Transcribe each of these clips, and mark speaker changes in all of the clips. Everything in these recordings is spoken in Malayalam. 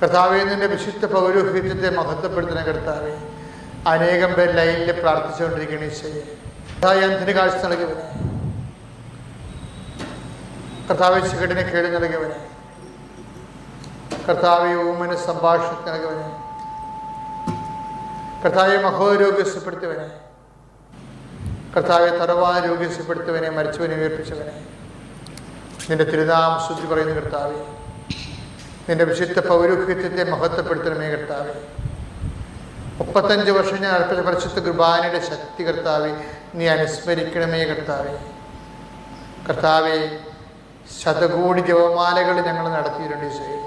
Speaker 1: കർത്താവെ നിന്റെ വിശുദ്ധ പൗരോഹിത്യത്തെ മഹത്വപ്പെടുത്തുന്ന കർത്താവെ അനേകം പേർ ലൈനിൽ പ്രാർത്ഥിച്ചുകൊണ്ടിരിക്കുന്ന ഈശോയെ. കർത്താവ് കാഴ്ച നൽകിയവനെ കർത്താവ് ചികടിനെ കേട് നൽകിയവനെ കർത്താവ് ഊമന് സംഭാഷണത്തിന് നൽകിയവനെ കർത്താവെ മഹോരോഗ്യസ്യപ്പെടുത്തിയവനെ കർത്താവെ തറവാൻ രോഗ്യസ്യപ്പെടുത്തിയവനെ മരിച്ചവനെ ഉയർപ്പിച്ചവനെ. നിന്റെ തിരുനാം ശുദ്ധി പറയുന്ന കർത്താവെ. നിന്റെ വിശുദ്ധ പൗരോഹിത്യത്തെ മഹത്വപ്പെടുത്തണമേ കർത്താവെ. മുപ്പത്തഞ്ച് വർഷം ഞാൻ അർപ്പിച്ച പരിശുദ്ധ കുർബാനയുടെ ശക്തി കർത്താവെ നീ അനുസ്മരിക്കണമേ കർത്താവെ. കർത്താവെ ശതകോടി ജപമാലകൾ ഞങ്ങൾ നടത്തിയിട്ടുണ്ട് ഈശോയെ.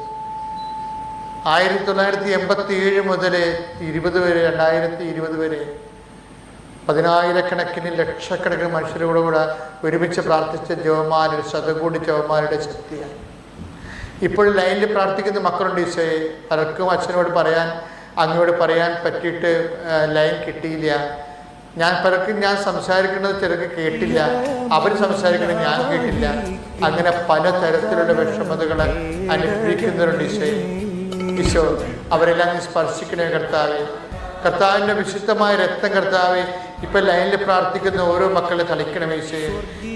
Speaker 1: ആയിരത്തി തൊള്ളായിരത്തി എൺപത്തി ഏഴ് മുതൽ ഇരുപത് വരെ രണ്ടായിരത്തി ഇരുപത് വരെ പതിനായിരക്കണക്കിന് ലക്ഷക്കണക്കിന് മനുഷ്യരോടുകൂടെ ഒരുമിച്ച് പ്രാർത്ഥിച്ച ജവമാരുടെ ശതകോടി ജപമാലയുടെ ശക്തിയാണ്. ഇപ്പോൾ ലൈനിൽ പ്രാർത്ഥിക്കുന്ന മക്കളുണ്ട് ഈശോയെ പലർക്കും അച്ഛനോട് പറയാൻ അങ്ങയോട് പറയാൻ പറ്റിയിട്ട് ലൈൻ കിട്ടിയില്ല. ഞാൻ പലർക്കും ഞാൻ സംസാരിക്കുന്നത് ചിലർക്ക് കേട്ടില്ല. അവർ സംസാരിക്കുന്നത് ഞാൻ കേട്ടില്ല. അങ്ങനെ പലതരത്തിലുള്ള വിഷമതകൾ അനുഭവിക്കുന്നവരുണ്ട് ഈശോയെ ഈശോ അവരെല്ലാം സ്പർശിക്കണേ കർത്താവെ. കർത്താവിന്റെ വിശുദ്ധമായ രക്തം കർത്താവെ ഇപ്പം ലൈനിൽ പ്രാർത്ഥിക്കുന്ന ഓരോ മക്കളെ തളിക്കണമേ ചെയ്യും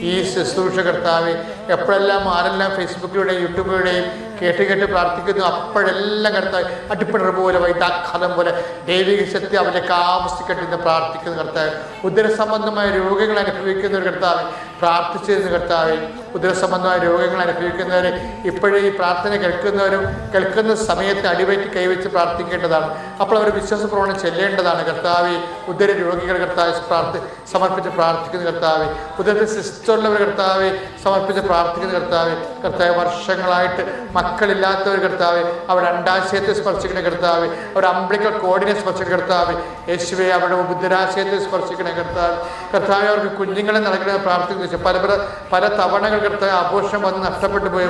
Speaker 1: ഈ ശുശ്രൂഷ കർത്താവെ എപ്പോഴെല്ലാം ആരെല്ലാം ഫേസ്ബുക്കിലൂടെയും യൂട്യൂബിലൂടെയും കേട്ട് കേട്ട് പ്രാർത്ഥിക്കുന്നു അപ്പോഴെല്ലാം കർത്താവ് അടിപ്പിണർ പോലെ വൈദാഘാതം പോലെ ദൈവിക ശക്തി അവരെ കാമസിക്കട്ടെന്ന് പ്രാർത്ഥിക്കുന്ന കർത്താവ്. ഉദരസംബന്ധമായ രോഗങ്ങൾ അനുഭവിക്കുന്ന ഒരു കർത്താവ് പ്രാർത്ഥിച്ചിരുന്ന കർത്താവ്. ഉദരസംബന്ധമായ രോഗങ്ങൾ അനുഭവിക്കുന്നവരെ ഇപ്പോഴും ഈ പ്രാർത്ഥന കേൾക്കുന്നവരും കേൾക്കുന്ന സമയത്ത് അടിവയറ്റി കൈവച്ച് പ്രാർത്ഥിക്കേണ്ടതാണ്. അപ്പോൾ അവർ വിശ്വാസപ്രവണം ചെല്ലേണ്ടതാണ്. കർത്താവ് ഉദര രോഗികൾ കർത്താവ് പ്രാർത്ഥി സമർപ്പിച്ച് പ്രാർത്ഥിക്കുന്ന കർത്താവ്. ഉദരത്തിൽ സിസ്റ്റുള്ളവർ കർത്താവ് സമർപ്പിച്ച് പ്രാർത്ഥിക്കുന്ന കർത്താവ്. കർത്താവ് വർഷങ്ങളായിട്ട് മക്കളില്ലാത്തവർ കർത്താവ് അവർ അണ്ടാശയത്തെ സ്പർശിക്കുന്ന കർത്താവ് അവർ അംബ്ലിക്കൽ കോഡിനെ സ്പർശിക്കുന്ന കർത്താവ്. യേശുവെ അവരുടെ ബുദ്ധരാശയത്തെ സ്പർശിക്കുന്ന കർത്താവ്. കർത്താവ് അവർക്ക് കുഞ്ഞുങ്ങളെ നൽകണമെന്ന് പ്രാർത്ഥിക്കുന്നു. പല പല പല തവണകൾ കർത്താവ് ആഘോഷം വന്ന് നഷ്ടപ്പെട്ടു പോയ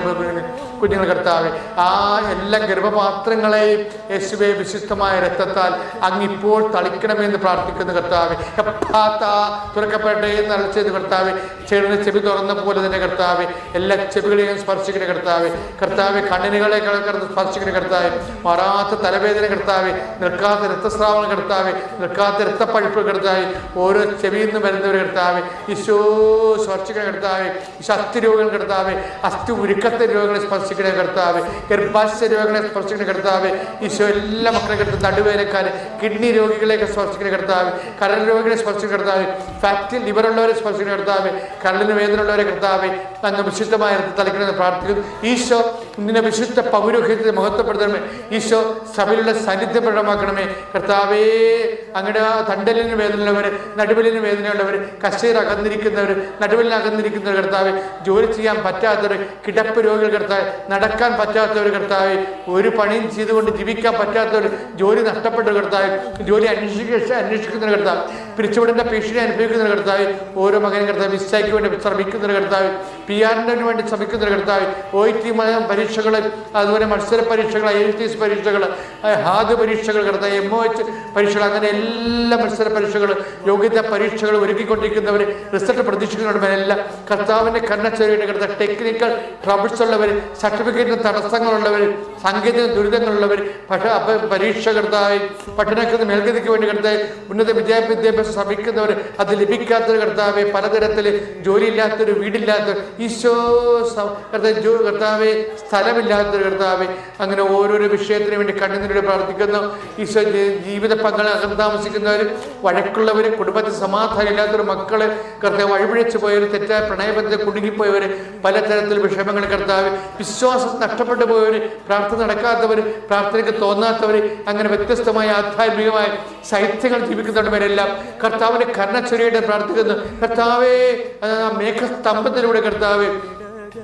Speaker 1: കുഞ്ഞുങ്ങൾ കർത്താവ്. ആ എല്ലാ ഗർഭപാത്രങ്ങളെയും യേശുവെ വിശുദ്ധമായ രക്തത്താൽ അങ്ങിപ്പോൾ തളിക്കണമെന്ന് പ്രാർത്ഥിക്കുന്ന കർത്താവ്. തുറക്കപ്പെട്ടേ എന്ന് അലച്ചത് കർത്താവ്. ചെറിയ ചെവി തുറന്ന പോലെ തന്നെ കർത്താവ്. എല്ലാ ചെവികളെയും സ്പർശിക്കുന്ന കർത്താവ്. കർത്താവ് കണ്ണിനുകളെ കിടക്കുന്ന സ്പർശിക്കുന്ന കർത്താവ്. മാറാത്ത തലവേദന കർത്താവ്. നിൽക്കാത്ത രക്തസ്രാവണം കർത്താവ്. നിൽക്കാത്ത രക്തപ്പഴുപ്പ് കർത്താവ്. ഓരോ ചെവിയിൽ നിന്ന് വരുന്നവർ കർത്താവ്. ഈശോ സ്പർശിക്കുന്ന കർത്താവ്. ഈശോ അസ്ഥി കിടത്താവേ അസ്ഥി ഉരുക്കത്തെ രോഗങ്ങളെ സ്പർശിക്കണേ കിടത്താവേ ഗർഭാശയ രോഗങ്ങളെ സ്പർശിക്കണ കിടത്താവേ ഈശോ എല്ലാ മക്കളെ കർത്താവ് നടുവേനക്കാർ കിഡ്നി രോഗികളെയൊക്കെ സ്പർശിക്കണ കിടത്താവേ കരൾ രോഗികളെ സ്പർശിക്കുന്ന കർത്താവ് ഫാറ്റ് ലിവറുള്ളവരെ സ്പർശിക്കണ കിടത്താവേ കരളിന് വേദനയുള്ളവരെ കിടത്താവേ അങ്ങ് വിശുദ്ധമായ തലക്കണമെന്ന് പ്രാർത്ഥിക്കുന്നു. ഈശോ നിന്നെ വിശുദ്ധ പൗരോഹിത്യത്തെ മഹത്വപ്പെടുത്തണമേ. ഈശോ സഭയിലുള്ള സാന്നിധ്യം പ്രകടമാക്കണമേ കർത്താവേ അങ്ങയുടെ ആ തണ്ടലിന് വേദനയുള്ളവർ നടുവലിന് വേദനയുള്ളവർ കശീർ അകന്നിരിക്കുന്നവർ നടുവലിന് അകന്നിരിക്കുന്നവർ കർത്താവ് ജോലി ചെയ്യാൻ പറ്റാത്തവർ കിടപ്പ് രോഗികൾ കർത്താവ് നടക്കാൻ പറ്റാത്തവർ കർത്താവ് ഒരു പണിയും ചെയ്തുകൊണ്ട് ജീവിക്കാൻ പറ്റാത്തവർ ജോലി നഷ്ടപ്പെട്ട കർത്താവ് ജോലി അന്വേഷിക്ക അന്വേഷിക്കുന്ന കർത്താവ് പിരിച്ചുവിടേണ്ട ഭീഷണി അനുഭവിക്കുന്ന കർത്താവ് ഓരോ മകനും കർത്താവ് മിസ്സാക്കി വേണ്ടി ശ്രമിക്കുന്ന കർത്താവ് പി ആറിന് വേണ്ടി ശ്രമിക്കുന്ന കർത്താവ് ഒ ടി പരീക്ഷകൾ അതുപോലെ മത്സര പരീക്ഷകൾ ഐ എൽ ടി എസ് പരീക്ഷകൾ ഹാദ് പരീക്ഷകൾ കർത്താവ് എം ഒ എച്ച് പരീക്ഷകൾ അങ്ങനെ എല്ലാ മത്സര പരീക്ഷകൾ യോഗ്യതാ പരീക്ഷകൾ ഒരുക്കിക്കൊണ്ടിരിക്കുന്നവർ റിസൾട്ട് പ്രതീക്ഷിക്കുന്നവരെല്ലാം കർത്താവിന്റെ കർത്താവ് ടെക്നിക്കൽ ട്രബിൾസ് ഉള്ളവർ സർട്ടിഫിക്കറ്റിന് തടസ്സങ്ങളുള്ളവർ സാങ്കേതിക ദുരിതങ്ങളുള്ളവർ പക്ഷേ അപ്പം പരീക്ഷകർത്തായി പഠനത്തിന് മേൽഗതിക്ക് വേണ്ടി കിടത്തായി ഉന്നത വിദ്യാ വിദ്യാഭ്യാസം ശ്രമിക്കുന്നവർ അത് ലഭിക്കാത്തൊരു കർത്താവെ പലതരത്തിൽ ജോലിയില്ലാത്തൊരു വീടില്ലാത്ത ഈശോ കർത്താവ് സ്ഥലമില്ലാത്തൊരു കർത്താവെ അങ്ങനെ ഓരോരോ വിഷയത്തിന് വേണ്ടി കണ്ണുനീരോട് പ്രാർത്ഥിക്കുന്നു. ഈശോ ജീവിത പങ്കാളി അകം താമസിക്കുന്നവർ വഴക്കുള്ളവർ കുടുംബത്തിൽ സമാധാനം ഇല്ലാത്തൊരു മക്കൾ കർത്താവ് വഴിപിഴച്ചു പോയവർ തെറ്റായ പ്രണയബന്ധത്തിൽ കുടുങ്ങിപ്പോയവർ പലതരത്തിൽ വിഷമങ്ങൾ കർത്താവ് വിശ്വാസം നഷ്ടപ്പെട്ടു പോയവർ പ്രാർത്ഥന നടക്കാത്തവർ പ്രാർത്ഥനയ്ക്ക് തോന്നാത്തവർ അങ്ങനെ വ്യത്യസ്തമായ ആധ്യാത്മികമായ സാഹിത്യങ്ങൾ ജീവിക്കുന്നവരെല്ലാം കർത്താവിന്റെ കർണച്ചൊരിയുടെ പ്രാർത്ഥിക്കുന്നു. കർത്താവേ മേഘസ്തംഭത്തിലൂടെ കർത്താവ്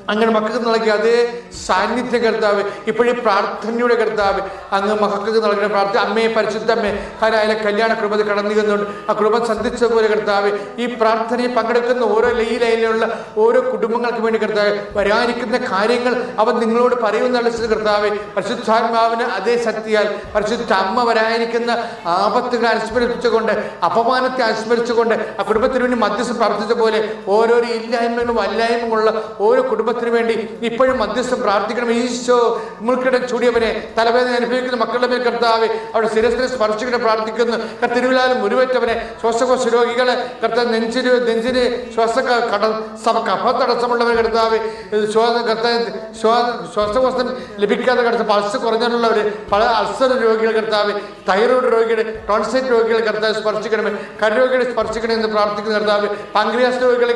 Speaker 1: അങ്ങനെ മക്കൾക്ക് നൽകിയ അതേ സാന്നിധ്യ കർത്താവ് ഇപ്പോഴും പ്രാർത്ഥനയുടെ കർത്താവ് അങ്ങ് മക്കൾക്ക് നൽകുന്ന പ്രാർത്ഥന അമ്മയെ പരിശുദ്ധമ്മേ ഹരായാലെ കല്യാണ കൃപത കടന്നു ചെന്നുകൊണ്ട് ആ കൃപ സന്ധിച്ചതുപോലെ കർത്താവ് ഈ പ്രാർത്ഥനയിൽ പങ്കെടുക്കുന്ന ഓരോ ലൈ ലൈനിലുള്ള ഓരോ കുടുംബങ്ങൾക്ക് വേണ്ടി കർത്താവ് വരാനിരിക്കുന്ന കാര്യങ്ങൾ അവൻ നിങ്ങളോട് പറയുന്ന കർത്താവ് പരിശുദ്ധാത്മാവിന് അതേ ശക്തിയാൽ പരിശുദ്ധ അമ്മ വരാനിരിക്കുന്ന ആപത്തുകൾ അനുസ്മരിച്ചുകൊണ്ട് അപമാനത്തെ അനുസ്മരിച്ചുകൊണ്ട് ആ കുടുംബത്തിന് വേണ്ടി മധ്യസ്ഥം പ്രാർത്ഥിച്ച പോലെ ഓരോരോ ഇല്ലായ്മകളും അല്ലായ്മകളുള്ള ഓരോ കുടുംബ കുടുംബത്തിന് വേണ്ടി ഇപ്പോഴും മധ്യസ്ഥം പ്രാർത്ഥിക്കണം. ഈശോ മുൾക്കിട ചൂടിയവനെ തലവേദന അനുഭവിക്കുന്ന മക്കളുടെ മേൽ കർത്താവ് അവിടെ സ്ഥിരസ്ഥിരം സ്പർശിക്കണം പ്രാർത്ഥിക്കുന്നു. തിരുവിലാലും മുരുവേറ്റവനെ ശ്വാസകോശ രോഗികളെ കർത്താവ് നെഞ്ചിന് നെഞ്ചിന് ശ്വാസ കട സഭ കഫത്തടസ്സമുള്ളവരെ കർത്താവ് ശ്വാസ കർത്താവ് ശ്വാസ ശ്വാസകോശം ലഭിക്കാതെ കടത്ത പൾസ് കുറഞ്ഞിട്ടുള്ളവർ പല അൾസർ രോഗികൾ കർത്താവ് തൈറോയ്ഡ് രോഗികളെ ടോൺസൈറ്റ് രോഗികൾ കർത്താവ് സ്പർശിക്കണമേ കരോഗികളെ സ്പർശിക്കണമെന്ന് പ്രാർത്ഥിക്കുന്ന കർത്താവ് പാങ്ക്രിയാസ് രോഗികളെ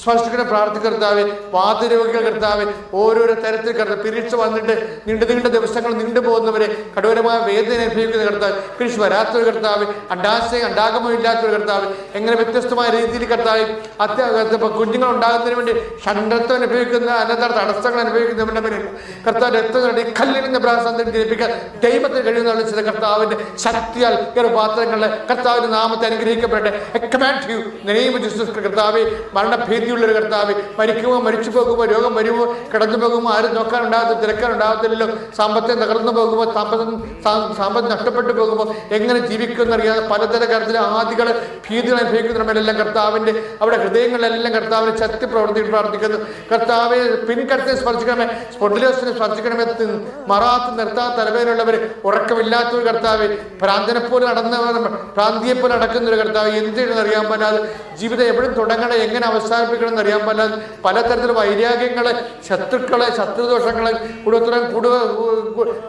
Speaker 1: സ്പർശിക്കണ പ്രാർത്ഥി കർത്താവ് വാതരോഗികൾ കർത്താവ് ഓരോരോ തരത്തിൽ കർത്താവ് പിരിച്ചു വന്നിട്ട് നീണ്ട നീണ്ട ദിവസങ്ങൾ നീണ്ടു പോകുന്നവരെ കഠോരമായ വേദന അനുഭവിക്കുന്ന കർത്താവ് കൃഷി വരാത്തൊരു കർത്താവ് അണ്ടാശയം അണ്ടാകമോ ഇല്ലാത്തൊരു കർത്താവ് എങ്ങനെ വ്യത്യസ്തമായ രീതിയിൽ കർത്താവ് അത്യ കുഞ്ഞുങ്ങൾ ഉണ്ടാകുന്നതിന് വേണ്ടി ഷണ്ടത്വം അനുഭവിക്കുന്ന അനന്തര തടസ്സങ്ങൾ അനുഭവിക്കുന്നവരുടെ കർത്താവ് രക്തങ്ങളുടെ കല്ലിരുന്ന പ്രാസന്തം ജനിപ്പിക്കാൻ ദൈവത്തിന് കഴിയുന്ന ചില കർത്താവിന്റെ ശക്തിയാൽ ഗർഭപാത്രങ്ങളെ കർത്താവിന്റെ നാമത്തെ അനുഗ്രഹിക്കപ്പെടട്ടെ. കർത്താവ് മരണഭീതിയുള്ള ഒരു കർത്താവ് മരിക്കുമോ മരിച്ചു പോകുമോ രോഗം വരുമോ കിടന്നു പോകുമോ ആരും നോക്കാനുണ്ടാകത്ത തിരക്കാനുണ്ടാകത്തില്ലല്ലോ. സാമ്പത്തികം തകർന്നു പോകുമോ സാമ്പത്തികം സാമ്പത്തികം നഷ്ടപ്പെട്ടു പോകുമ്പോൾ എങ്ങനെ ജീവിക്കുമെന്നറിയാതെ പലതര കാര്യത്തിലെ ആദികൾ ഭീതികൾ അനുഭവിക്കുന്നവരെല്ലാം കർത്താവിന്റെ അവിടെ ഹൃദയങ്ങളിലെല്ലാം കർത്താവിനെ ശക്തി പ്രവർത്തി പ്രാർത്ഥിക്കുന്നു. കർത്താവെ പിൻകടത്തെ സ്പർശിക്കണമേ സ്പൊണ്ടിലോസിനെ സ്പർശിക്കണമേ മറാത്ത് നിർത്താത്ത തലവേലുള്ളവർ ഉറക്കമില്ലാത്ത ഒരു കർത്താവ് ഭ്രാന്തനെ പോലെ നടന്നവർ ഭ്രാന്തിയെപ്പോലെ നടക്കുന്ന ഒരു കർത്താവ് എന്തിനാണെന്ന് അറിയാൻ പറ്റാതെ ജീവിതം എവിടെ തുടങ്ങണം എങ്ങനെ അവസാനിപ്പിക്കണം എന്ന് അറിയാൻ പല പലതരത്തിലുള്ള വൈരാഗ്യങ്ങളെ ശത്രുക്കളെ ശത്രുദോഷങ്ങളെ കൂടുതൽ കുടുംബ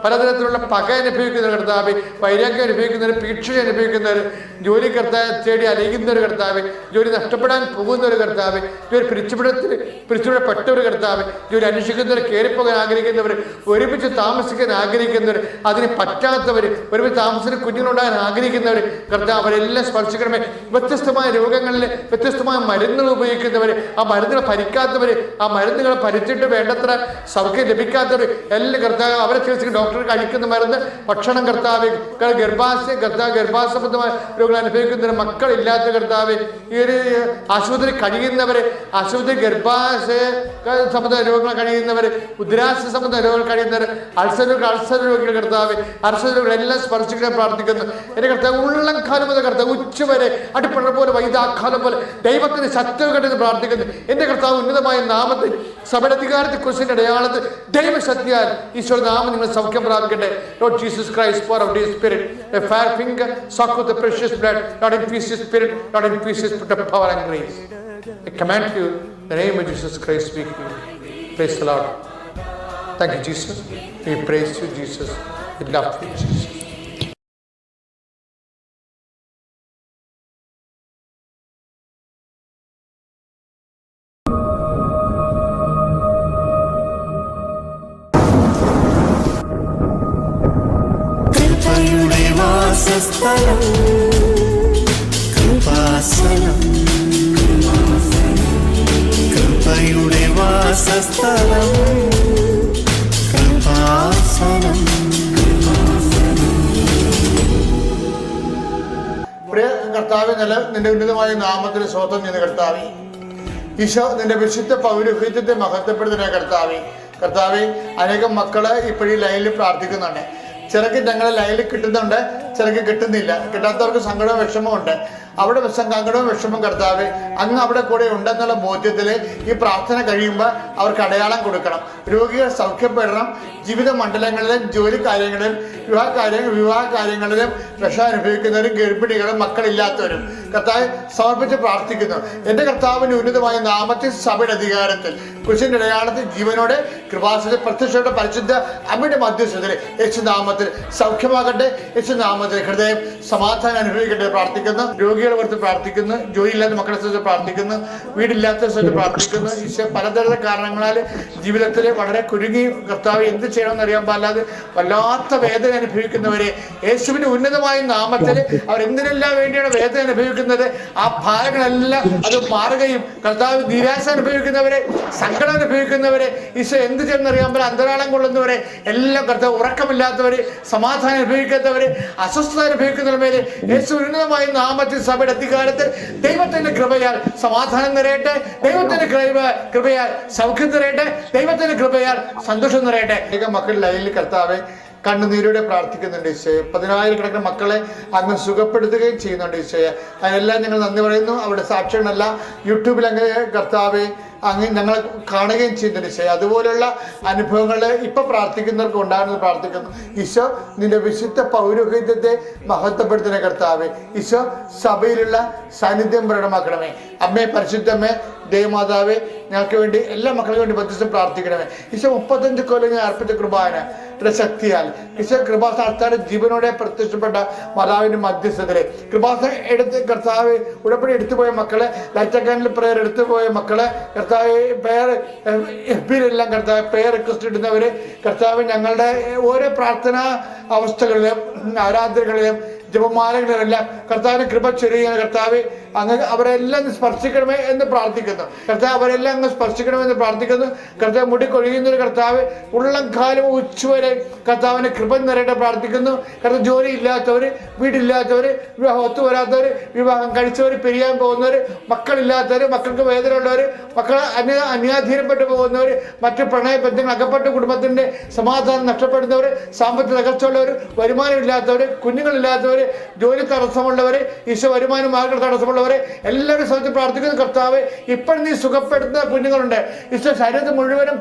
Speaker 1: പലതരത്തിലുള്ള പക അനുഭവിക്കുന്ന കർത്താവ് വൈരാഗ്യം അനുഭവിക്കുന്നവർ ഭീക്ഷണി അനുഭവിക്കുന്നവർ ജോലി കർത്താവ് തേടി അലയുന്ന ഒരു കർത്താവ് ജോലി നഷ്ടപ്പെടാൻ പോകുന്ന ഒരു കർത്താവ് ജോലി പിരിച്ചുവിടത്തിൽ പിരിച്ചുവിടപ്പെട്ട ഒരു കർത്താവ് ജോലി അന്വേഷിക്കുന്നവർ കയറിപ്പോകാൻ ആഗ്രഹിക്കുന്നവർ ഒരുമിച്ച് താമസിക്കാൻ ആഗ്രഹിക്കുന്നവർ അതിന് പറ്റാത്തവർ ഒരുമിച്ച് താമസിച്ച് കുഞ്ഞുങ്ങളുണ്ടാകാൻ ആഗ്രഹിക്കുന്നവർ കർത്താവ് അവരെല്ലാം സ്പർശിക്കണമേ. വ്യത്യസ്തമായ രോഗങ്ങളിൽ വ്യത്യസ്തമായ മരുന്നുകൾ ഉപയോഗിക്കുന്നവർ ആ മരുന്നുകൾ ഭരിക്കാത്തവർ ആ മരുന്നുകൾ ഭരിച്ചിട്ട് വേണ്ടത്ര സൗഖ്യം ലഭിക്കാത്തവർ എല്ലാം കർത്താവ് അവരെ ചികിത്സിക്കുന്ന ഡോക്ടർ കഴിക്കുന്ന മരുന്ന് ഭക്ഷണം കർത്താവ് ഗർഭാശയ കർത്താവ് ഗർഭാസംബന്ധമായ രോഗങ്ങൾ അനുഭവിക്കുന്നവർ മക്കളില്ലാത്ത കർത്താവ് ഈ ഒരു ആശുപത്രി കഴിയുന്നവർ ആശുപത്രി ഗർഭാശയ സംബന്ധ രോഗങ്ങൾ കഴിയുന്നവർ ഉദ്രാസ സംബന്ധ രോഗങ്ങൾ കഴിയുന്നവർ അൾസർ അൾസർ രോഗികൾ കർത്താവ് അൾസർ രോഗികൾ എല്ലാം സ്പർശിക്കാൻ പ്രാർത്ഥിക്കുന്നു. എന്റെ കർത്താവ് ഉള്ളം കാലം മുതൽ കർത്താവ് ഉച്ചവരെ അടിപ്പഴ പോലെ വൈദാക്കാലം പോലെ ദൈവത്തിന് ശത്രു കണ്ടെന്ന് പ്രാർത്ഥിക്കുന്നു. എന്റെ കർത്താവ് ഉന്നതമായ നാമത്തിൽ സഭയുടെ അധികാരത്തെ കുറിച്ചിന്റെ അടയാളത്തിൽ ദൈവശക്തിയാൽ ഈശോ നാമം നിങ്ങൾ സൗഖ്യം പ്രാപിക്കട്ടെ Lord Jesus Christ for of the spirit a fire finger soak with precious blood Lord in peace spirit Lord in peace power and grace I command you in the name of Jesus Christ speak to you. Praise the Lord. Thank you, Jesus. We praise you, Jesus. We love you, Jesus. പ്രിയ കർത്താവ് നില നിന്റെ ഉന്നതമായ നാമത്തിന് സ്വന്തം നിന്ന് കർത്താവി. ഈശോ നിന്റെ വിശുദ്ധ പൗരോഹിത്യത്തെ മഹത്വപ്പെടുത്തുന്ന കർത്താവി. കർത്താവ് അനേകം മക്കൾ ഇപ്പോഴീ ലൈനിൽ പ്രാർത്ഥിക്കുന്നുണ്ട്. ചിലക്ക് ഞങ്ങളെ ലൈനിൽ കിട്ടുന്നുണ്ട് ചിലക്ക് കിട്ടുന്നില്ല. കിട്ടാത്തവർക്ക് സങ്കടവും വിഷമമുണ്ട് അവിടെ സങ്കടവും വിഷമം കർത്താവ് അങ്ങ് അവിടെ കൂടെ ഉണ്ടെന്നുള്ള ബോധ്യത്തിൽ ഈ പ്രാർത്ഥന കഴിയുമ്പോൾ അവർക്ക് അടയാളം കൊടുക്കണം. രോഗികൾ സൗഖ്യപ്പെടണം ജീവിത മണ്ഡലങ്ങളിലും ജോലി കാര്യങ്ങളിലും വിവാഹ കാര്യങ്ങൾ വിവാഹ കാര്യങ്ങളിലും വിഷം അനുഭവിക്കുന്നവരും ഗർഭിണികളും മക്കളില്ലാത്തവരും. കർത്താവ് സമർപ്പിച്ച് പ്രാർത്ഥിക്കുന്നു. എന്റെ കർത്താവിന്റെ ഉന്നതമായ നാമത്തെ സഭയുടെ അധികാരത്തിൽ കുശിന്റെ അടയാളത്തിൽ ജീവനോടെ കൃപാസന പ്രത്യക്ഷയുടെ പരിശുദ്ധ അമ്മയുടെ മധ്യസ്ഥത്തിൽ യേശു നാമത്തിൽ സൗഖ്യമാകട്ടെ യേശു നാമത്തിൽ ഹൃദയം സമാധാനം അനുഭവിക്കട്ടെ പ്രാർത്ഥിക്കുന്നു. രോഗികളെ ഓർത്ത് പ്രാർത്ഥിക്കുന്നു ജോലിയില്ലാത്ത മക്കളെ സ്ഥലത്ത് പ്രാർത്ഥിക്കുന്നു വീടില്ലാത്ത സ്ഥലത്ത് പ്രാർത്ഥിക്കുന്നു. ഈശോ പലതരം കാരണങ്ങളാൽ ജീവിതത്തിൽ വളരെ കുരുങ്ങി കർത്താവ് എന്ത് ചെയ്യണമെന്ന് അറിയാൻ പാടില്ലാതെ വല്ലാത്ത വേദന അനുഭവിക്കുന്നവരെ യേശുവിന്റെ ഉന്നതമായ നാമത്തിൽ അവർ എന്തിനെല്ലാം വേണ്ടിയാണ് വേദന അനുഭവിക്കുന്നത് ആ ഭാരങ്ങളെല്ലാം അത് മാറുകയും കർത്താവ് നിരാശ അനുഭവിക്കുന്നവരെ സങ്കടം അനുഭവിക്കുന്നവരെ ഈശോ എന്ത് ചെയ്യണമെന്ന് അറിയാൻ പോലെ അന്തരാളം കൊള്ളുന്നവരെ എല്ലാം കർത്താവ് ഉറക്കമില്ലാത്തവരെ സമാധാനം അനുഭവിക്കാത്തവരെ അസ്വസ്ഥത അനുഭവിക്കുന്നവരെ യേശു ഉന്നതമായ നാമത്തിൽ സഭയുടെ അധികാരത്തിൽ ദൈവത്തിന്റെ കൃപയാൽ സമാധാനം നിറയട്ടെ. ദൈവത്തിന്റെ കൃപ കൃപയാൽ സൗഖ്യം നിറയട്ടെ. ദൈവത്തിന്റെ കൃപയാൽ സന്തോഷം നിറയട്ടെ. മക്കൾ ലൈനിൽ കർത്താവെ കണ്ണുനീരോടെ പ്രാർത്ഥിക്കുന്നുണ്ട് ഈശോയെ. പതിനായിരക്കണക്കിന് മക്കളെ അങ്ങ് സുഖപ്പെടുത്തുകയും ചെയ്യുന്നുണ്ട് ഈശോയെ. അതിനെല്ലാം ഞങ്ങൾ നന്ദി പറയുന്നു. അവിടെ സാക്ഷ്യങ്ങളല്ല യൂട്യൂബിൽ അങ്ങനെ കർത്താവെ അങ്ങ് ഞങ്ങൾ കാണുകയും ചെയ്തിട്ട് ഈശോ അതുപോലുള്ള അനുഭവങ്ങൾ ഇപ്പൊ പ്രാർത്ഥിക്കുന്നവർക്ക് ഉണ്ടാകുന്നത് പ്രാർത്ഥിക്കുന്നു. ഈശോ നിന്റെ വിശുദ്ധ പൗരോഹിത്യത്തെ മഹത്വപ്പെടുത്തുന്ന കർത്താവെ. ഈശോ സഭയിലുള്ള സാന്നിധ്യം പ്രകടമാക്കണമേ. അമ്മേ പരിശുദ്ധമ്മേ ദേവമാതാവേ ഞങ്ങൾക്ക് വേണ്ടി എല്ലാ മക്കൾക്ക് വേണ്ടി ബന്ധുസം പ്രാർത്ഥിക്കണമേ ഈശോ മുപ്പത്തഞ്ച് കൊല്ലം ഞാൻ അർപ്പിച്ച കൃപാന ശക്തിയാൽ ഈശോ കൃപാസ്ഥാനത്താറ് ജീവനോടെ പ്രത്യക്ഷപ്പെട്ട മാതാവിന്റെ മധ്യസ്ഥതയിലെ കൃപാസ എടുത്ത് കർത്താവ് എടുത്തു എടുത്തുപോയ മക്കളെ ലൈറ്റക്കാനിൽ പ്രേയർ എടുത്തുപോയ മക്കളെ കർത്താവ് പേർ എഫ് ബിയിലെല്ലാം കർത്താവ് പേർ റിക്വസ്റ്റ് ഇടുന്നവര് കർത്താവ് ഞങ്ങളുടെ ഓരോ പ്രാർത്ഥനാ അവസ്ഥകളിലും ആരാധനകളിലും ജപമാലകളിലെല്ലാം കർത്താവിന് കൃപ ചൊരിയുന്ന കർത്താവ് അങ്ങ് അവരെല്ലാം സ്പർശിക്കണമേ എന്ന് പ്രാർത്ഥിക്കുന്നു. കർത്താവ് അവരെല്ലാം അങ്ങ് സ്പർശിക്കണമെന്ന് പ്രാർത്ഥിക്കുന്നു. കർത്താവ് മുടി കൊഴിയുന്ന ഒരു കർത്താവ് ഉള്ളം കാലം ഉച്ചവരെ കർത്താവിന് കൃപ നേരിട്ട് പ്രാർത്ഥിക്കുന്നു. കർത്താവ് ജോലി ഇല്ലാത്തവർ വീടില്ലാത്തവർ വിവാഹം ഒത്തു വരാത്തവർ വിവാഹം കഴിച്ചവർ പിരിയാൻ പോകുന്നവർ മക്കളില്ലാത്തവർ മക്കൾക്ക് വേദന ഉള്ളവർ മക്കൾ അന്യ അന്യാധീനപ്പെട്ടു പോകുന്നവർ മറ്റ് പ്രണയ ബന്ധങ്ങൾ അകപ്പെട്ട കുടുംബത്തിന്റെ സമാധാനം നഷ്ടപ്പെടുന്നവർ സാമ്പത്തിക തകർച്ചയുള്ളവർ വരുമാനമില്ലാത്തവർ കുഞ്ഞുങ്ങളില്ലാത്തവർ ജോലി തടസ്സമുള്ളവരെ ഈശോ വരുമാന മാർഗ തടസ്സമുള്ളവരെ എല്ലാവരും സമയത്ത് പ്രാർത്ഥിക്കുന്ന കർത്താവ് ഇപ്പോഴും നീ സുഖപ്പെടുത്തുന്ന കുഞ്ഞുങ്ങളുണ്ട്. ഈശോ ശരീരത്തിൽ മുഴുവനും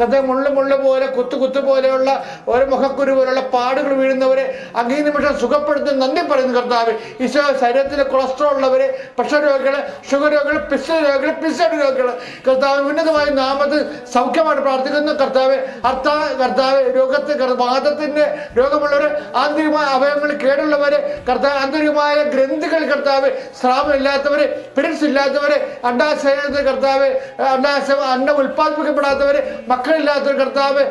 Speaker 1: കഥ മുള്ളു മുള്ളു പോലെ കുത്തു കുത്തു പോലെയുള്ള ഓരോ മുഖക്കുരു പോലെയുള്ള പാടുകൾ വീഴുന്നവരെ അങ്ങേ നിമിഷം സുഖപ്പെടുത്തുന്ന നന്ദി പറയുന്നു കർത്താവ്. ഈശോ ശരീരത്തിൽ കൊളസ്ട്രോൾ ഉള്ളവര് പ്രഷർ രോഗികൾ ഷുഗർ രോഗികൾ പിസ്സ രോഗികൾ പിസ്സഡ് രോഗികൾ കർത്താവ് ഉന്നതമായ നാമത്തിൽ സൗഖ്യമായിട്ട് പ്രാർത്ഥിക്കുന്ന കർത്താവ്. അർത്ഥ കർത്താവ് രോഗത്തെ വാദത്തിന്റെ രോഗമുള്ളവര് ആന്തരികമായ അവയവങ്ങൾ കേടുള്ളവര് കർത്താവ് ആന്തരികമായ ഗ്രന്ഥികൾ കർത്താവ് സ്രാവമില്ലാത്തവര് പിടിച്ച് ഇല്ലാത്തവര് അണ്ടാശയത്തിൽ കർത്താവ് അണ്ടാശ അന്നം ഉൽപ്പാദിപ്പിക്കപ്പെടാത്തവര് മക്കളില്ലാത്തവർ കർത്താവ്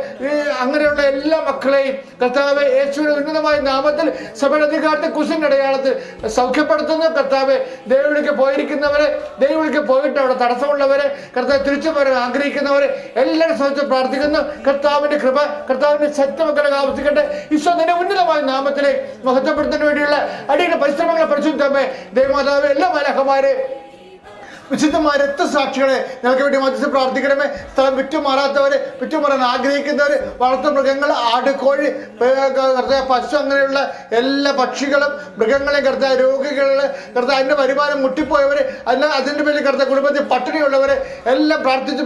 Speaker 1: അങ്ങനെയുള്ള എല്ലാ മക്കളെയും കർത്താവ് യേശുവിന്റെ ഉന്നതമായ നാമത്തിൽ സഭയുടെ അധികാരത്തെ കുസിന്റെ അടയാളത്തിൽ സൗഖ്യപ്പെടുത്തുന്നു. കർത്താവ് ദൈവവിളിക്ക് പോയിരിക്കുന്നവരെ ദൈവവിളിക്ക് പോയിട്ട് അവിടെ തടസ്സമുള്ളവരെ കർത്താവ് തിരിച്ചു വരാൻ ആഗ്രഹിക്കുന്നവരെ എല്ലാവരും സഹിച്ച് പ്രാർത്ഥിക്കുന്നു. കർത്താവിന്റെ കൃപ കർത്താവിന്റെ ശക്തി മക്കളെ ആവശ്യിക്കട്ടെ ഈശോ നിന്റെ ഉന്നതമായ നാമത്തിലെ മഹത്വപ്പെടുത്താൻ വേണ്ടിയുള്ള അടിയുടെ പരിശ്രമങ്ങളെ പരിശുദ്ധമേ ദൈവമാതാവ് എല്ലാ മലഹമാരെ വിശുദ്ധമായ രക്തസാക്ഷികളെ ഞങ്ങൾക്ക് വേണ്ടി മധ്യസ്ഥ പ്രാർത്ഥിക്കണമേ. സ്ഥലം വിറ്റുമാറാത്തവര് വിറ്റുമാറാൻ ആഗ്രഹിക്കുന്നവര് വളർത്തു മൃഗങ്ങൾ ആട് കോഴി പശു അങ്ങനെയുള്ള എല്ലാ പക്ഷികളും മൃഗങ്ങളെ കറുത്ത രോഗികളെ കറുത്ത അതിന്റെ വരുമാനം മുട്ടിപ്പോയവര് അല്ല അതിന്റെ പേരിൽ കറുത്ത കുടുംബത്തിൽ പട്ടിണിയുള്ളവര് എല്ലാം പ്രാർത്ഥിച്ച്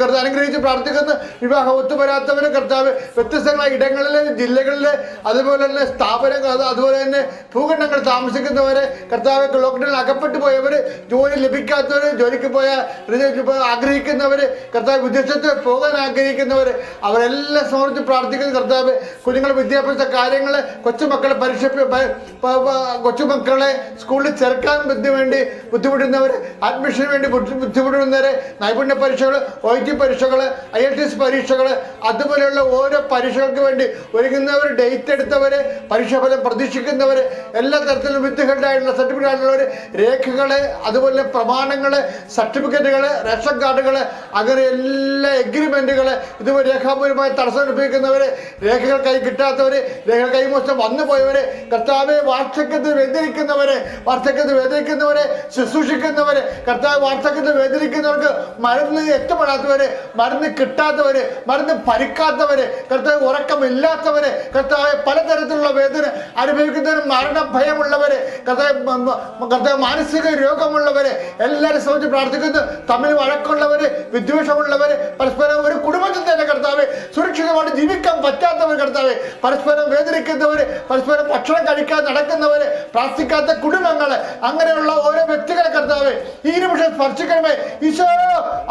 Speaker 1: കറുത്ത അനുഗ്രഹിച്ച് പ്രാർത്ഥിക്കുന്നു. വിവാഹം ഒത്തുവരാത്തവര് കർത്താവ് വ്യത്യസ്തങ്ങളായ ഇടങ്ങളിലെ ജില്ലകളിലെ അതുപോലെ തന്നെ സ്ഥാപനങ്ങൾ അതുപോലെ തന്നെ ഭൂഖണ്ഡങ്ങൾ താമസിക്കുന്നവരെ കർത്താവ് ലോക്ക്ഡൌണിൽ അകപ്പെട്ടു പോയവര് ജോലി ലഭിക്കാത്തവര് ജോലിക്ക് പോയ ആഗ്രഹിക്കുന്നവര് കർത്താവ് വിദേശത്ത് പോകാൻ ആഗ്രഹിക്കുന്നവര് അവരെല്ലാം സമർപ്പിച്ച് പ്രാർത്ഥിക്കുന്ന കർത്താവ്. കുഞ്ഞുങ്ങളെ വിദ്യാഭ്യാസ കാര്യങ്ങൾ കൊച്ചുമക്കളെ പരീക്ഷ കൊച്ചുമക്കളെ സ്കൂളിൽ ചേർക്കാൻ ബുദ്ധി വേണ്ടി ബുദ്ധിമുട്ടുന്നവര് അഡ്മിഷന് വേണ്ടി ബുദ്ധിമുട്ടുന്നവർ നൈപുണ്യ പരീക്ഷകൾ ഒ ടി പരീക്ഷകൾ ഐ എൽ ടി എസ് പരീക്ഷകൾ അതുപോലെയുള്ള ഓരോ പരീക്ഷകൾക്ക് വേണ്ടി ഒരുങ്ങുന്നവർ ഡേറ്റ് എടുത്തവര് പരീക്ഷാഫലം പ്രതീക്ഷിക്കുന്നവര് എല്ലാ തരത്തിലും വിദ്യകളുടെ സർട്ടിഫിക്കറ്റ് ആയിട്ടുള്ളവർ രേഖകൾ അതുപോലെ പ്രമാണങ്ങൾ സർട്ടിഫിക്കറ്റുകൾ റേഷൻ കാർഡുകൾ അങ്ങനെ എല്ലാ എഗ്രിമെന്റുകൾ ഇതുപോലെ രേഖാപൂർവമായി തടസ്സം ഉപയോഗിക്കുന്നവർ രേഖകൾ കൈ കിട്ടാത്തവര് രേഖകൾ കൈമോശം വന്നു പോയവര് കർത്താവ് വാർദ്ധക്യത്തിൽ വ്യതിരിക്കുന്നവര് വാർദ്ധക്യത്തിൽ വ്യതിരിക്കുന്നവരെ ശുശ്രൂഷിക്കുന്നവര് കർത്താവ് വാർദ്ധക്യത്തിൽ വ്യതിരിക്കുന്നവർക്ക് മരുന്ന് എത്തപ്പെടാത്തവര് മരുന്ന് കിട്ടാത്തവര് മരുന്ന് ഭരിക്കാത്തവര് കർത്താവ് ഉറക്കമില്ലാത്തവര് കർത്താവ് പലതരത്തിലുള്ള വേദന അനുഭവിക്കുന്നവര് മരണഭയമുള്ളവർ കർത്താവ് കർത്താവ് മാനസിക രോഗമുള്ളവര് എല്ലാവരും സംബന്ധിച്ച് പ്രാർത്ഥിക്കുന്നു. തമ്മിൽ വഴക്കുള്ളവര് വിദ്വേഷമുള്ളവര് പരസ്പരം ഒരു കുടുംബത്തിൽ തന്നെ കർത്താവ് സുരക്ഷിതമായിട്ട് ജീവിക്കാൻ പറ്റാത്തവർ കർത്താവ് പരസ്പരം വേദനിക്കുന്നവര് പരസ്പരം ഭക്ഷണം കഴിക്കാൻ നടക്കുന്നവര് പ്രാർത്ഥിക്കാത്ത കുടുംബങ്ങൾ അങ്ങനെയുള്ള ഓരോ വ്യക്തികളെ കർത്താവ് ഈ നിമിഷം സ്പർശിക്കണമേ. ഈശോ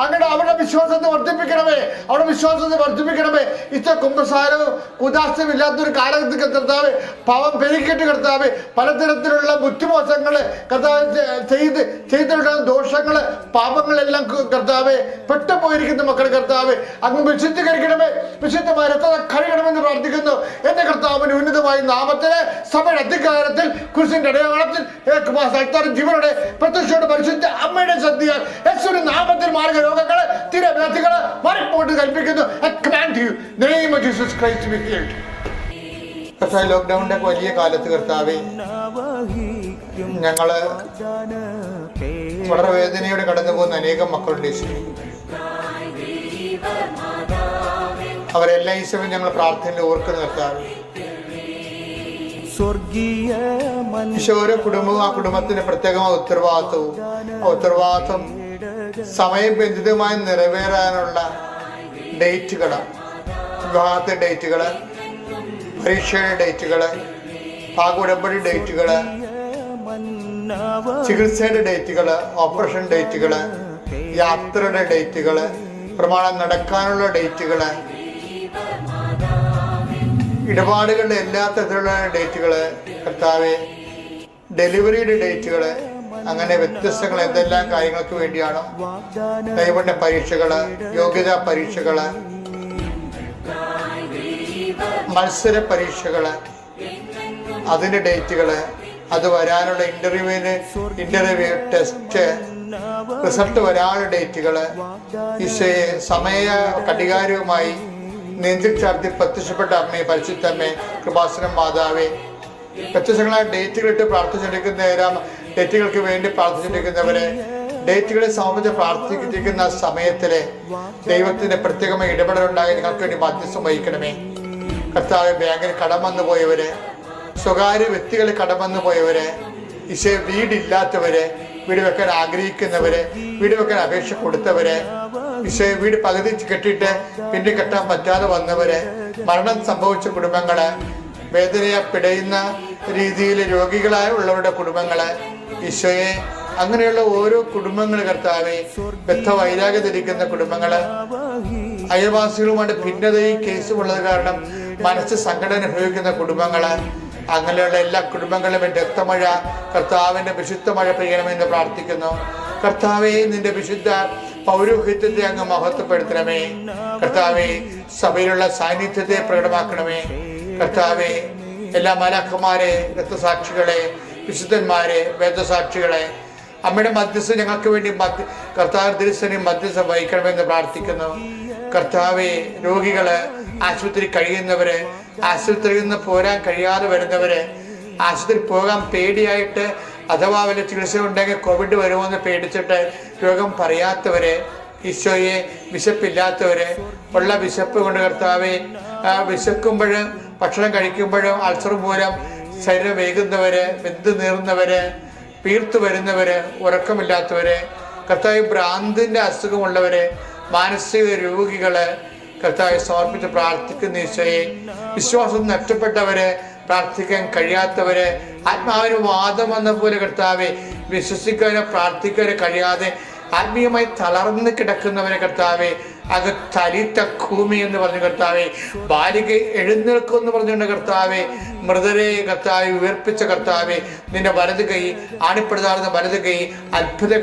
Speaker 1: അങ്ങനെ അവരുടെ വിശ്വാസത്തെ വർദ്ധിപ്പിക്കണമേ. അവരുടെ വിശ്വാസത്തെ വർദ്ധിപ്പിക്കണമേ. ഇത്ര കുംഭസാരവും കുദാസ്യം ഇല്ലാത്തൊരു കാലഘട്ടത്തിൽ കർത്താവ് പാവം പെരുക്കിട്ട് കർത്താവ് പലതരത്തിലുള്ള ബുദ്ധിമോശങ്ങൾ കർത്താവ് ചെയ്ത് ചെയ്തിട്ടുള്ള ദോഷങ്ങൾ പാപങ്ങളെല്ലാം കർത്താവേ പെട്ട പെട്ടുപോയിരിക്കുന്ന മക്കൾ കർത്താവ്. അങ്ങ് വിശുദ്ധീകരിക്കണമേ വിശുദ്ധമായ രക്തത കഴുകണമെന്ന് പ്രാർത്ഥിക്കുന്നു. എന്റെ കർത്താവിന് ഉന്നതമായ നാമത്തിൽ സഭയുടെ അധികാരത്തിൽ കുരിശിന്റെ അടയാളത്തിൽ ജീവനോടെ പ്രത്യക്ഷയോട് പരിശുദ്ധ അമ്മയുടെ സദ്യ നാമത്തിൽ മാർഗ രോഗങ്ങൾ തിരവ്യാധികൾ മറിപ്പോട്ട് കൽപ്പിക്കുന്നു. Healed. കർത്താവ് ലോക്ക്ഡൌണിന്റെ വലിയ കാലത്ത് കർത്താവെ ഞങ്ങൾ വളരെ വേദനയോടെ കടന്നു പോകുന്ന അനേകം മക്കളുടെ അവരെല്ലാ ഈശോയും ഞങ്ങൾ പ്രാർത്ഥനയിൽ ഓർക്കുന്നു നിർത്താറ്
Speaker 2: സ്വർഗീയ
Speaker 1: ഓരോ കുടുംബവും ആ കുടുംബത്തിന്റെ പ്രത്യേകമായ ഉത്തരവാദിത്വവും ആ ഉത്തരവാദിത്വം സമയബന്ധിതമായി നിറവേറാനുള്ള ഡേറ്റുകൾ വിവാഹത്തെ ഡേറ്റുകൾ പരീക്ഷയുടെ ഡേറ്റുകൾ പാകുടമ്പടി ഡേറ്റുകൾ ചികിത്സയുടെ ഡേറ്റുകൾ ഓപ്പറേഷൻ ഡേറ്റുകൾ യാത്രയുടെ ഡേറ്റുകൾ പ്രമാണം നടക്കാനുള്ള ഡേറ്റുകൾ ഇടപാടുകളുടെ എല്ലാ തരത്തിലുള്ള ഡേറ്റുകൾ കർത്താവ് ഡെലിവറിയുടെ ഡേറ്റുകൾ അങ്ങനെ വ്യത്യസ്തങ്ങൾ എന്തെല്ലാം കാര്യങ്ങൾക്ക് വേണ്ടിയാണ്? ദൈവന്റെ പരീക്ഷകൾ യോഗ്യതാ പരീക്ഷകൾ മത്സര പരീക്ഷകൾ അതിന്റെ ഡേറ്റുകൾ അത് വരാനുള്ള ഇന്റർവ്യൂവിന് ഇന്റർവ്യൂ ടെസ്റ്റ് റിസൾട്ട് വരാനുള്ള ഡേറ്റുകൾ ഈശോയെ സമയ കടികാരവുമായി നിയന്ത്രിച്ചാർത്തി ചാർത്തി പ്രത്യക്ഷപ്പെട്ട അമ്മയെ പരിശുദ്ധമ്മേ കൃപാസനം മാതാവേ. വ്യത്യസ്തങ്ങളായ ഡേറ്റുകളിട്ട് പ്രാർത്ഥിച്ചിരിക്കുന്ന നേരം ഡേറ്റുകൾക്ക് വേണ്ടി പ്രാർത്ഥിച്ചിരിക്കുന്നവരെ ഡേറ്റുകളെ സംബന്ധിച്ച് പ്രാർത്ഥിക്കുന്ന സമയത്തിലെ ദൈവത്തിന്റെ പ്രത്യേകമായ ഇടപെടലുണ്ടായി. നിങ്ങൾക്ക് വേണ്ടി മധ്യസ്ഥം വഹിക്കണമേ. കർത്താവ് ബാങ്കിൽ കടം വന്നു പോയവര് സ്വകാര്യ വ്യക്തികൾ കടമെന്ന് പോയവരെ ഈശോ വീടില്ലാത്തവര് വീട് വെക്കാൻ ആഗ്രഹിക്കുന്നവരെ വീട് വെക്കാൻ അപേക്ഷ കൊടുത്തവരെ ഈശോ വീട് പകുതി കെട്ടിയിട്ട് പിന്നെ കെട്ടാൻ പറ്റാതെ വന്നവരെ മരണം സംഭവിച്ച കുടുംബങ്ങളെ വേദനയെ പിടയുന്ന രീതിയിൽ രോഗികളായ ഉള്ളവരുടെ കുടുംബങ്ങളെ ഈശോയെ അങ്ങനെയുള്ള ഓരോ കുടുംബങ്ങൾ കർത്താവെ ബദ്ധ വൈരാഗ്യ ധരിക്കുന്ന കുടുംബങ്ങൾ അയൽവാസികളുമായിട്ട് ഭിന്നതയും കേസുമുള്ളത് കാരണം മനസ്സ് സങ്കടം അനുഭവിക്കുന്ന കുടുംബങ്ങൾ അങ്ങനെയുള്ള എല്ലാ കുടുംബങ്ങളിലും രക്തമഴ കർത്താവിന്റെ വിശുദ്ധ മഴ പെയ്യണമെന്ന് പ്രാർത്ഥിക്കുന്നു. കർത്താവെ നിന്റെ വിശുദ്ധ പൗരോഹിത്യത്തെ അങ്ങ് മഹത്വപ്പെടുത്തണമേ. കർത്താവെ സഭയിലുള്ള സാന്നിധ്യത്തെ പ്രകടമാക്കണമേ. കർത്താവെ എല്ലാ മലക്കന്മാരെ രക്തസാക്ഷികളെ വിശുദ്ധന്മാരെ വേദസാക്ഷികളെ അമ്മയുടെ മധ്യസ്ഥ ഞങ്ങൾക്ക് വേണ്ടി മധ്യ കർത്താവ് തിരുസനെ മധ്യസ്ഥ വഹിക്കണമെന്ന് പ്രാർത്ഥിക്കുന്നു. കർത്താവെ രോഗികൾ ആശുപത്രി കഴിയുന്നവര് ആശുപത്രിയിൽ നിന്ന് പോരാൻ കഴിയാതെ വരുന്നവര് ആശുപത്രി പോകാൻ പേടിയായിട്ട് അഥവാ വല്ല ചികിത്സ ഉണ്ടെങ്കിൽ കോവിഡ് വരുമോന്ന് പേടിച്ചിട്ട് രോഗം പറയാത്തവര് ഈശോയെ വിശപ്പില്ലാത്തവര് ഉള്ള വിശപ്പ് കൊണ്ട് കർത്താവെ വിശക്കുമ്പോഴും ഭക്ഷണം കഴിക്കുമ്പോഴും അൾസർ മൂലം ശരീരം വേകുന്നവര് വെന്ത് നീറുന്നവര് പീർത്തു വരുന്നവര് ഉറക്കമില്ലാത്തവര് കർത്താവ് ഭ്രാന്തിന്റെ അസുഖമുള്ളവര് മാനസിക രോഗികൾ കർത്താവ് സമർപ്പിച്ച് പ്രാർത്ഥിക്കുന്ന ഈശോയെ വിശ്വാസം നഷ്ടപ്പെട്ടവര് പ്രാർത്ഥിക്കാൻ കഴിയാത്തവരെ ആത്മാവിന് വാദം വന്ന പോലെ കർത്താവെ വിശ്വസിക്കാനോ പ്രാർത്ഥിക്കാനോ കഴിയാതെ ആത്മീയമായി തളർന്ന് കിടക്കുന്നവരെ കർത്താവെ അത് തരിത്ത ഭൂമി എന്ന് പറഞ്ഞു കർത്താവെ ബാലിക എഴുന്നേൽക്കും എന്ന് പറഞ്ഞുകൊണ്ട് കർത്താവെ മൃതരെ കർത്താവെ ഉയർപ്പിച്ച കർത്താവെ നിന്റെ വലത് കൈ ആണിപ്പെടുത്താറുന്ന വലത് കൈ അത്ഭുത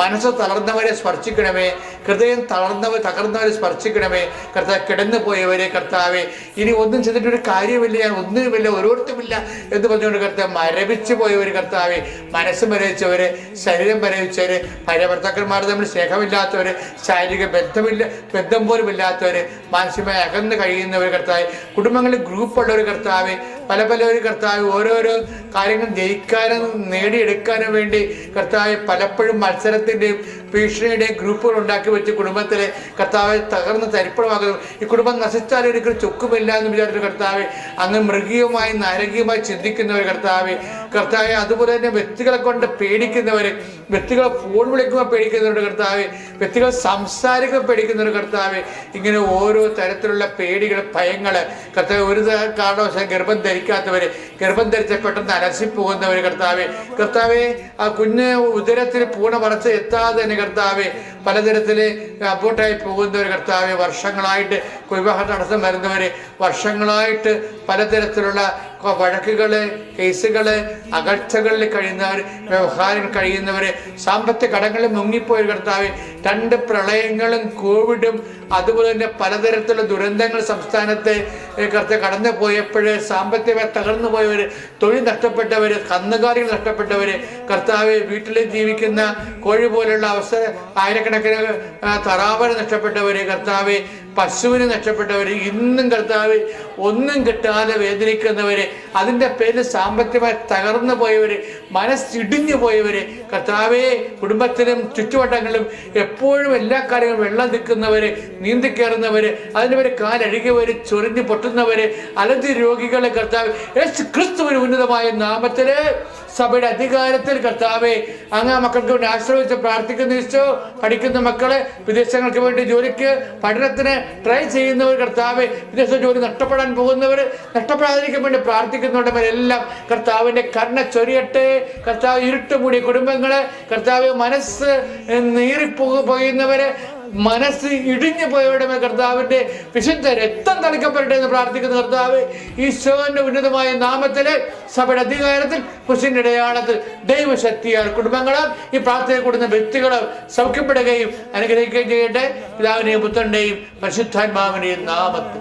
Speaker 1: മനസ്സ് തളർന്നവരെ സ്പർശിക്കണമേ ഹൃദയം തളർന്നവർ തകർന്നവരെ സ്പർശിക്കണമേ. കർത്താവ് കിടന്നു പോയവരെ കർത്താവെ ഇനി ഒന്നും ചെയ്തിട്ടൊരു കാര്യമില്ല ഞാൻ ഒന്നുമില്ല ഓരോരുത്തരുമില്ല എന്ന് പറഞ്ഞുകൊണ്ട് കർത്താവ് മരവിച്ചു പോയവർ കർത്താവെ മനസ്സ് മരവിച്ചവര് ശരീരം മരവിച്ചവര് ഭാര്യ ഭർത്താക്കന്മാർ തമ്മിൽ സ്നേഹമില്ലാത്തവര് ശാരീരിക ബന്ധമില്ല ബന്ധം പോലും ഇല്ലാത്തവർ മാനസികമായി അകന്ന് കഴിയുന്നവർ കർത്താവ് കുടുംബങ്ങളിൽ ഗ്രൂപ്പുള്ളവർ കർത്താവ് പല പല ഒരു കർത്താവ് ഓരോരോ കാര്യങ്ങൾ ജയിക്കാനും നേടിയെടുക്കാനും വേണ്ടി കർത്താവ് പലപ്പോഴും മത്സരത്തിന്റെയും ഭീഷണിയുടെയും ഗ്രൂപ്പുകൾ ഉണ്ടാക്കി വെച്ച് കുടുംബത്തിലെ കർത്താവ് തകർന്ന് തരിപ്പണമാകുന്നു ഈ കുടുംബം നശിച്ചാൽ ഒരിക്കലും ചൊക്കുമില്ല എന്ന് വിചാരിച്ച കർത്താവ് അങ്ങ് മൃഗീയമായി നാരകീയമായി ചിന്തിക്കുന്നവർ കർത്താവ്. കർത്താവ് അതുപോലെ തന്നെ വ്യക്തികളെ കൊണ്ട് പേടിക്കുന്നവർ വ്യക്തികളെ ഫോൺ വിളിക്കുമ്പോൾ പേടിക്കുന്നവരുടെ കർത്താവ് വ്യക്തികൾ സംസാരിക്കുമ്പോൾ പേടിക്കുന്നവരുടെ കർത്താവ്. ഇങ്ങനെ ഓരോ തരത്തിലുള്ള പേടികൾ ഭയങ്ങൾ കർത്താവ് ഒരു കാരണവശാൽ ഗർഭം ധരിക്കാത്തവര് ഗർഭം ധരിച്ച പെട്ടെന്ന് അലസിപ്പോകുന്നവര് കർത്താവ്. കർത്താവെ ആ കുഞ്ഞ് ഉദരത്തിൽ പൂണ പറച്ച് എത്താതെ തന്നെ കർത്താവ് പലതരത്തിൽ അബോട്ടായി പോകുന്ന ഒരു കർത്താവ് വർഷങ്ങളായിട്ട് വിവാഹ തടസ്സം വരുന്നവർ വർഷങ്ങളായിട്ട് പലതരത്തിലുള്ള വഴക്കുകൾ കേസുകൾ അകൽച്ചകളിൽ കഴിയുന്നവർ വ്യവഹാരങ്ങൾ കഴിയുന്നവർ സാമ്പത്തിക കടങ്ങളിൽ മുങ്ങിപ്പോയ കർത്താവ് രണ്ട് പ്രളയങ്ങളും കോവിഡും അതുപോലെ തന്നെ പലതരത്തിലുള്ള ദുരന്തങ്ങൾ സംസ്ഥാനത്തെ കർത്ത കടന്നു പോയപ്പോൾ സാമ്പത്തികമായി തകർന്നു പോയവർ തൊഴിൽ നഷ്ടപ്പെട്ടവർ കന്നുകാലികൾ നഷ്ടപ്പെട്ടവർ കർത്താവ് വീട്ടിൽ ജീവിക്കുന്ന കോഴി പോലെയുള്ള അവസ്ഥ ആയിരക്കണക്കിന് ആ, തറാവര നഷ്ടപ്പെട്ടവര് കർത്താവ് പശുവിന് നഷ്ടപ്പെട്ടവര് ഇന്നും കർത്താവ് ഒന്നും കിട്ടാതെ വേദനിക്കുന്നവര് അതിന്റെ പേര് സാമ്പത്തികമായി തകർന്നു പോയവര് മനസ്സിടിഞ്ഞു പോയവര് കർത്താവെ കുടുംബത്തിലും ചുറ്റുവട്ടങ്ങളിലും എപ്പോഴും എല്ലാ കാര്യങ്ങളും വെള്ളം നിൽക്കുന്നവര് നീന്തിക്കയറുന്നവര് പേര് കാലഴുകിയവര് ചൊറിഞ്ഞ് പൊട്ടുന്നവര് അലതി രോഗികളെ കർത്താവ് യേശു ക്രിസ്തുവിന് ഉന്നതമായ നാമത്തിൽ സഭയുടെ അധികാരത്തിൽ കർത്താവെ അങ്ങ് മക്കൾക്ക് ആശ്രയിച്ച് പ്രാർത്ഥിക്കുന്ന ഈശോ പഠിക്കുന്ന മക്കളെ വിദേശങ്ങൾക്ക് വേണ്ടി ജോലിക്ക് പഠനത്തിന് ട്രൈ ചെയ്യുന്നവർ കർത്താവ് വിദേശ ജോലി നഷ്ടപ്പെടാൻ പോകുന്നവർ നഷ്ടപ്പെടാതിരിക്കാൻ വേണ്ടി പ്രാർത്ഥിക്കുന്നുണ്ടവരെല്ലാം കർത്താവിന്റെ കണ്ണ ചൊരിയട്ടെ. കർത്താവ് ഇരുട്ടുമൂടിയ കുടുംബങ്ങളെ കർത്താവ് മനസ്സ് നീറിപ്പോകുന്നവരെ മനസ്സ് ഇടിഞ്ഞു പോയവരുടെ മേൽ കർത്താവിന്റെ വിശുദ്ധ രക്തം തളിക്കപ്പെടട്ടെ എന്ന് പ്രാർത്ഥിക്കുന്ന കർത്താവ് ഈശോന്റെ ഉന്നതമായ നാമത്തിൽ സഭയുടെ അധികാരത്തിൽ കുശിന്റെ ഇടയാളത്തിൽ ദൈവശക്തിയാൽ കുടുംബങ്ങളും ഈ പ്രാർത്ഥന കൂടുന്ന വ്യക്തികളും സൗഖ്യപ്പെടുകയും അനുഗ്രഹിക്കുകയും ചെയ്യട്ടെ. പിതാവിനെയും പുത്രന്റെയും പരിശുദ്ധാത്മാവിനെയും നാമത്തിൽ.